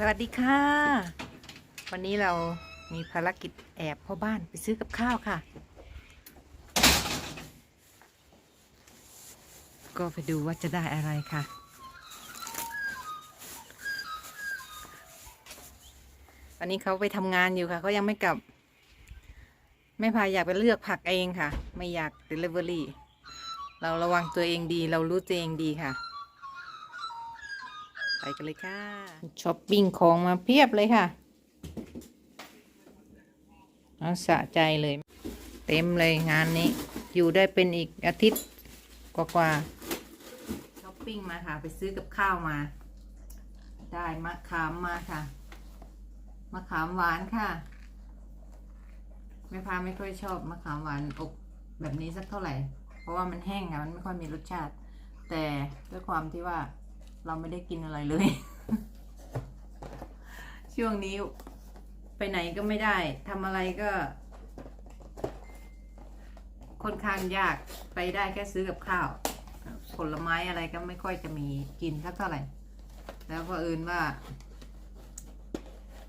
สวัสดีค่ะ วันนี้เรามีภารกิจแอบพ่อบ้านไปซื้อกับข้าวค่ะ ก็ไปดูว่าจะได้อะไรค่ะ วันนี้เขาไปทำงานอยู่ค่ะเขายังไม่กลับ ไม่พายอยากไปเลือกผักเองค่ะ ไม่อยาก Delivery เราระวังตัวเองดี เรารู้ตัวเองดีค่ะ กันเลยค่ะช้อปปิ้งของมาเพียบเลยค่ะเอาสะใจเลย เต็มเลยงานนี้ อยู่ได้เป็นอีกอาทิตย์กว่าๆช้อปปิ้งมาค่ะ ไปซื้อกับข้าวมา ได้มะขามมาค่ะมะขามหวานค่ะแม่พาไม่ค่อยชอบมะขามหวานอบแบบนี้สักเท่าไหร่ เพราะว่ามันแห้งค่ะมันไม่ค่อยมีรสชาติ แต่ด้วยความที่ว่า เราไม่ได้กินอะไรเลย ช่วงนี้ ไปไหนก็ไม่ได้ทำอะไรก็ค่อนข้างยากไปได้แค่ซื้อกับข้าว ผลไม้อะไรก็ไม่ค่อยจะมีกินสักเท่าไหร่ แล้วก็อื่นว่า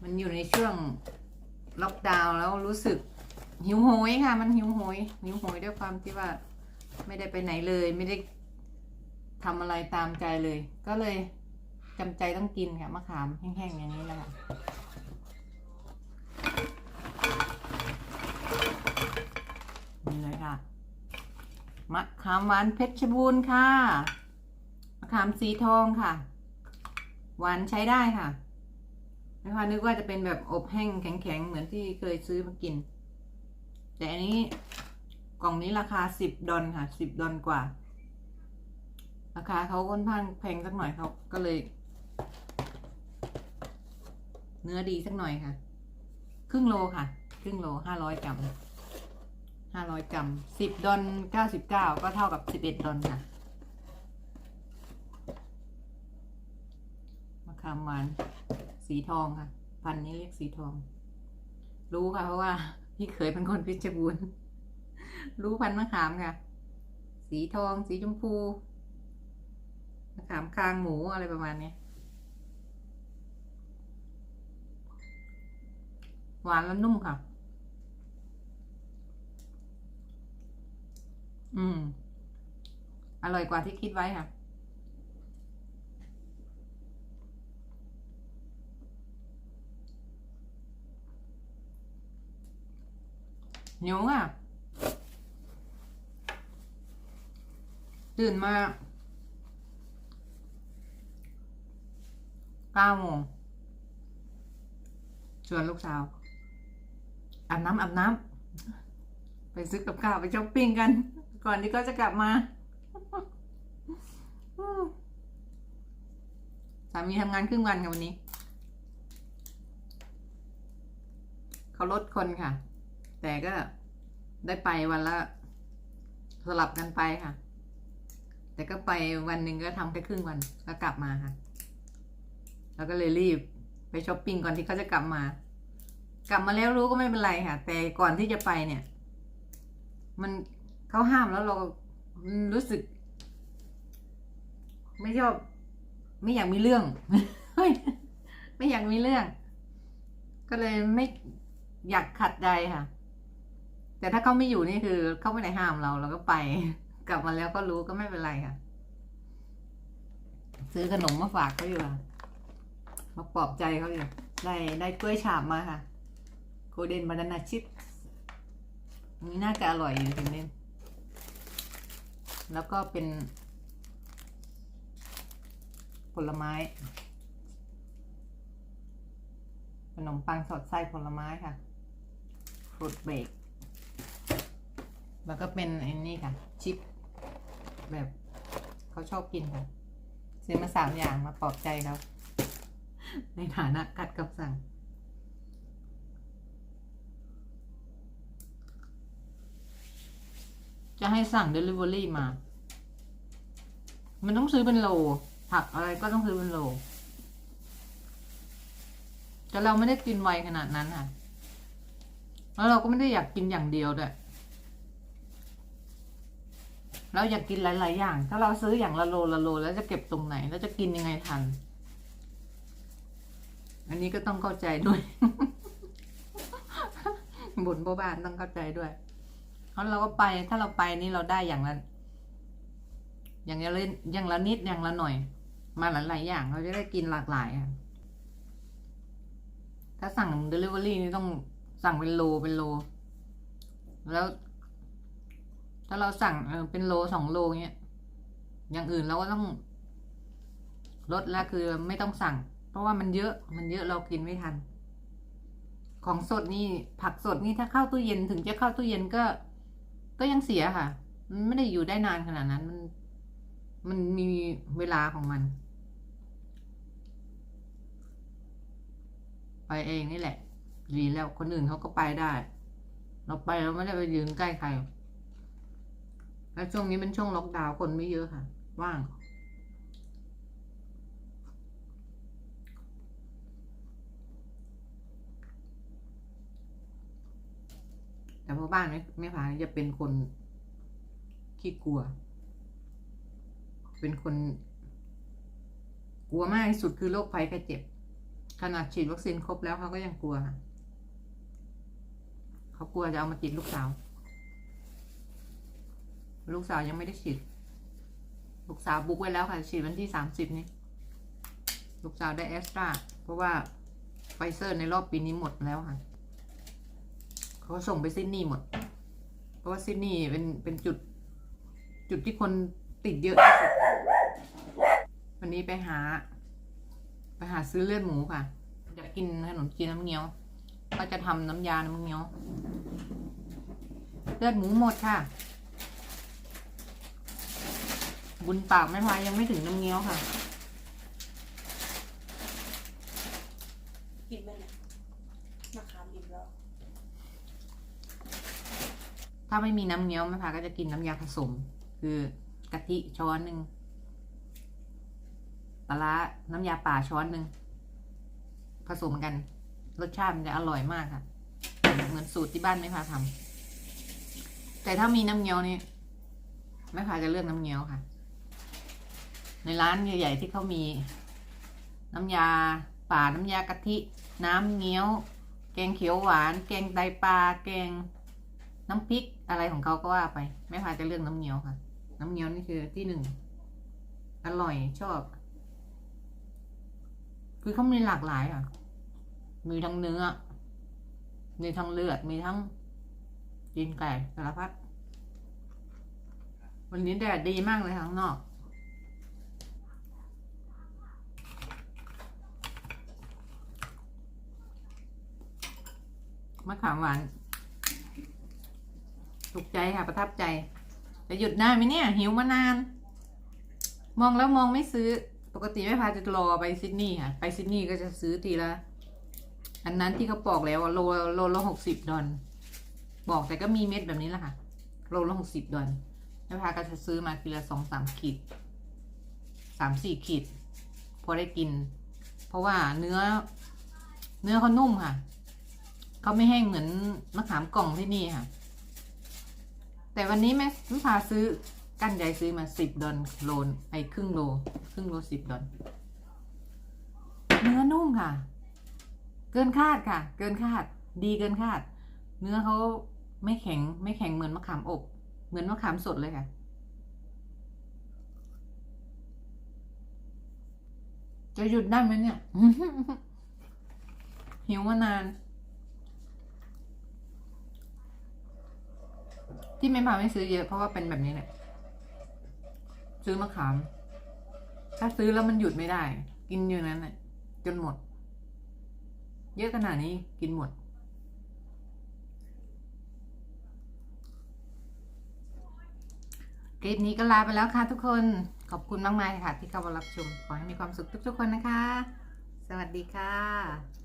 มันอยู่ในช่วงล็อกดาวน์แล้วรู้สึกหิวโหยค่ะ มันหิวโหยหิวโหยด้วยความที่ว่า ไม่ได้ไปไหนเลยไม่ได้ ทำอะไรตามใจเลย ก็เลยจำใจต้องกินค่ะมะขามแห้งๆอย่างนี้แหละค่ะนี่เลยค่ะมะขามหวานเพชรบูรณ์ค่ะมะขามสีทองค่ะ หวานใช้ได้ค่ะไม่ว่านึกว่าจะเป็นแบบอบแห้งแข็งๆ เหมือนที่เคยซื้อมากิน แต่อันนี้กล่องนี้ราคาสิบดอลค่ะสิบดอลกว่า ราคาเขาค่อนข้างแพงสักหน่อยเขาก็เลย เนื้อดีสักหน่อยค่ะ ครึ่งโลค่ะ ครึ่งโลห้าร้อยกรัมห้าร้อยกรัมสิบดอลเก้าสิบเก้าก็เท่ากับสิบเอ็ดดอลค่ะมะขามหวานสีทองค่ะ พันนี้เรียกสีทอง รู้ค่ะ เพราะว่าพี่เคยเป็นคนพชรบูรณ์รู้พันมะขามค่ะ สีทอง สีชมพู มะขามคางหมูอะไรประมาณนี้ หวานแล้วนุ่มค่ะ อืม อร่อยกว่าที่คิดไว้ค่ะหิวอะ ตื่นมา เก้าโมงชวนลูกสาวอาบน้ำอาบน้ำไปซื้อกับข้าวไปช้อปปิ้งกัน ก่อนที่เขาจะกลับมาสามีทำงานครึ่งวันค่ะวันนี้ เขาลดคนค่ะ แต่ก็ได้ไปวันละสลับกันไปค่ะ แต่ก็ไปวันหนึ่งก็ทำแค่ครึ่งวันก็กลับมาค่ะ แล้วก็เลยรีบไปช้อปปิ้งก่อนที่เขาจะกลับมา กลับมาแล้วรู้ก็ไม่เป็นไรค่ะ แต่ก่อนที่จะไปเนี่ย มันเขาห้ามแล้วเรารู้สึก ไม่ชอบ ไม่อยากมีเรื่อง ไม่อยากมีเรื่อง ก็เลยไม่อยากขัดใจค่ะ แต่ถ้าเขาไม่อยู่นี่คือเขาไม่ได้ห้ามเราเราก็ไป กลับมาแล้วก็รู้ก็ไม่เป็นไรค่ะ ซื้อขนมมาฝากเขาอยู่ค่ะ มาปลอบใจเขาอยู่ได้ได้กล้วยฉาบมาค่ะโกเดนบานานาชิพอันนี้น่าจะอร่อยอยู่ถึงเด่นแล้วก็เป็น ผลไม้ ขนมปังสอดไส้ผลไม้ค่ะฟรุตเบรกแล้วก็เป็นไอ้นี่ค่ะ ชิป แบบเขาชอบกินค่ะซื้อมาสามอย่างมาปลอบใจเขา ในฐานะกัดกับสั่ง จะให้สั่ง Delivery มา มันต้องซื้อเป็นโล ผักอะไรก็ต้องซื้อเป็นโล แต่เราไม่ได้กินไวขนาดนั้นค่ะ แล้วเราก็ไม่ได้อยากกินอย่างเดียวด้วยเราอยากกินหลาย ๆ อย่าง ถ้าเราซื้ออย่างละโลละโล แล้วจะเก็บตรงไหน แล้วจะกินยังไงทัน อันนี้ก็ต้องเข้าใจด้วยบุญพ่อบ้านต้องเข้าใจด้วยเพราะเราก็ไปถ้าเราไปนี่เราได้อย่างละอย่างละเล่นอย่างละนิดอย่างละหน่อย มาหลายๆอย่าง เราจะได้กินหลากหลายอะถ้าสั่ง Delivery นี่ต้องสั่งเป็นโลเป็นโล แล้ว ถ้าเราสั่งเป็นโลสองโลเงี้ยอย่างอื่นเราก็ต้องลดล้วคือไม่ต้องสั่ง ราะว่ามันเยอะมันเยอะเรากินไม่ทัน ของสดนี่ผักสดนี่ถ้าเข้าตู้เย็นถึงจะเข้าตู้เย็นก็ ก็ยังเสียค่ะ มันไม่ได้อยู่ได้นานขนาดนั้น มัน มันมีเวลาของมัน ไปเองนี่แหละ ดีแล้วคนอื่นเขาก็ไปได้ เราไปเราไม่ได้ไปยืนใกล้ใคร แล้วช่วงนี้เป็นช่วงล็อกดาวน์คนไม่เยอะค่ะ ว่าง แต่พ่อบ้านไม่ไม่พาจะเป็นคนขี้กลัว เป็นคน กลัวมากที่สุดคือโรคภัยไข้เจ็บ ขนาดฉีดวัคซีนครบแล้วเขาก็ยังกลัวค่ะเขากลัวจะเอามาติดลูกสาว ลูกสาวยังไม่ได้ฉีด ลูกสาวบุกไว้แล้วค่ะฉีดวันที่สามสิบนี้ ลูกสาวได้แอสตราเพราะว่าไฟเซอร์ในรอบปีนี้หมดแล้วค่ะ เขาส่งไปซิดนีย์หมด เพราะว่าซิดนีย์เป็นเป็นจุด จุดที่คนติดเยอะที่สุดวันนี้ไปหา ไปหาซื้อเลือดหมูค่ะอยากกินขนมจีนน้ำเงี้ยว ก็จะทำน้ำยาน้ำเงี้ยว เลือดหมูหมดค่ะ บุญปากไม่พายยังไม่ถึงน้ำเงี้ยวค่ะ กินไหมเนี่ยมะขามอิ่มแล้ว ถ้าไม่มีน้ำเงี้ยวแม่พาก็จะกินน้ำยาผสม คือกะทิช้อนหนึ่งปลาร้าน้ำยาป่าช้อนหนึ่งผสมกัน รสชาติมันจะอร่อยมากค่ะ เหมือนสูตรที่บ้านแม่พาทำแต่ถ้ามีน้ำเงี้ยวนี่แม่พาจะเลือกน้ำเงี้ยวค่ะ ในร้านใหญ่ ๆ ที่เขามี น้ำยาป่าน้ำยากะทิ น้ำเงี้ยว แกงเขียวหวาน แกงไตปลาแกงน้ำพริก อะไรของเขาก็ว่าไปแม่พาจะเลือกน้ำเงี้ยวค่ะ น้ำเงี้ยวนี่คือที่หนึ่งอร่อยชอบ คือเขามีหลากหลายอะ มีทั้งเนื้อ มีทั้งเลือด มีทั้งกินไก่สารพัด วันนี้แดดดีมากเลยข้างนอก มะขามหวาน ถูกใจค่ะประทับใจจะหยุดได้าไหมเนี่ย หิวมานาน มองแล้วมองไม่ซื้อปกติไม่พาจะรอไปซิดนีย์ค่ะ ไปซิดนีย์ก็จะซื้อทีละอันนั้นที่เขาบอกแล้วว่าโลโลละหกสิบดอลบอกแต่ก็มีเม็ดแบบนี้แหละค่ะ โลละหกสิบดอลแม่พาก็จะซื้อมาทีละสองสามขีดสามสี่ขีด พอได้กิน เพราะว่าเนื้อ เนื้อเขานุ่มค่ะเขาไม่แห้งเหมือนมะขามกล่องที่นี่ค่ะ แต่วันนี้แม่ลูกพาซื้อกั้นใหญ่ซื้อมาสิบดอลโลนไอ้ครึ่งโลครึ่งโลสิบดอลเนื้อนุ่มค่ะ เกินคาดค่ะ เกินคาด ดีเกินคาด เนื้อเขาไม่แข็งไม่แข็งเหมือนมะขามอบ เหมือนมะขามสดเลยค่ะ จะหยุดได้ไหมเนี่ยหิวมานาน ที่ไม่พาไม่ซื้อเยอะเพราะว่าเป็นแบบนี้แหละซื้อมะขาม ถ้าซื้อแล้วมันหยุดไม่ได้ กินอยู่นั้นแหละจนหมด เยอะขนาดนี้กินหมด คลิปนี้ก็ลาไปแล้วค่ะทุกคน ขอบคุณมากมายค่ะ ที่เข้ามารับชม ขอให้มีความสุขทุกๆคนนะคะ สวัสดีค่ะ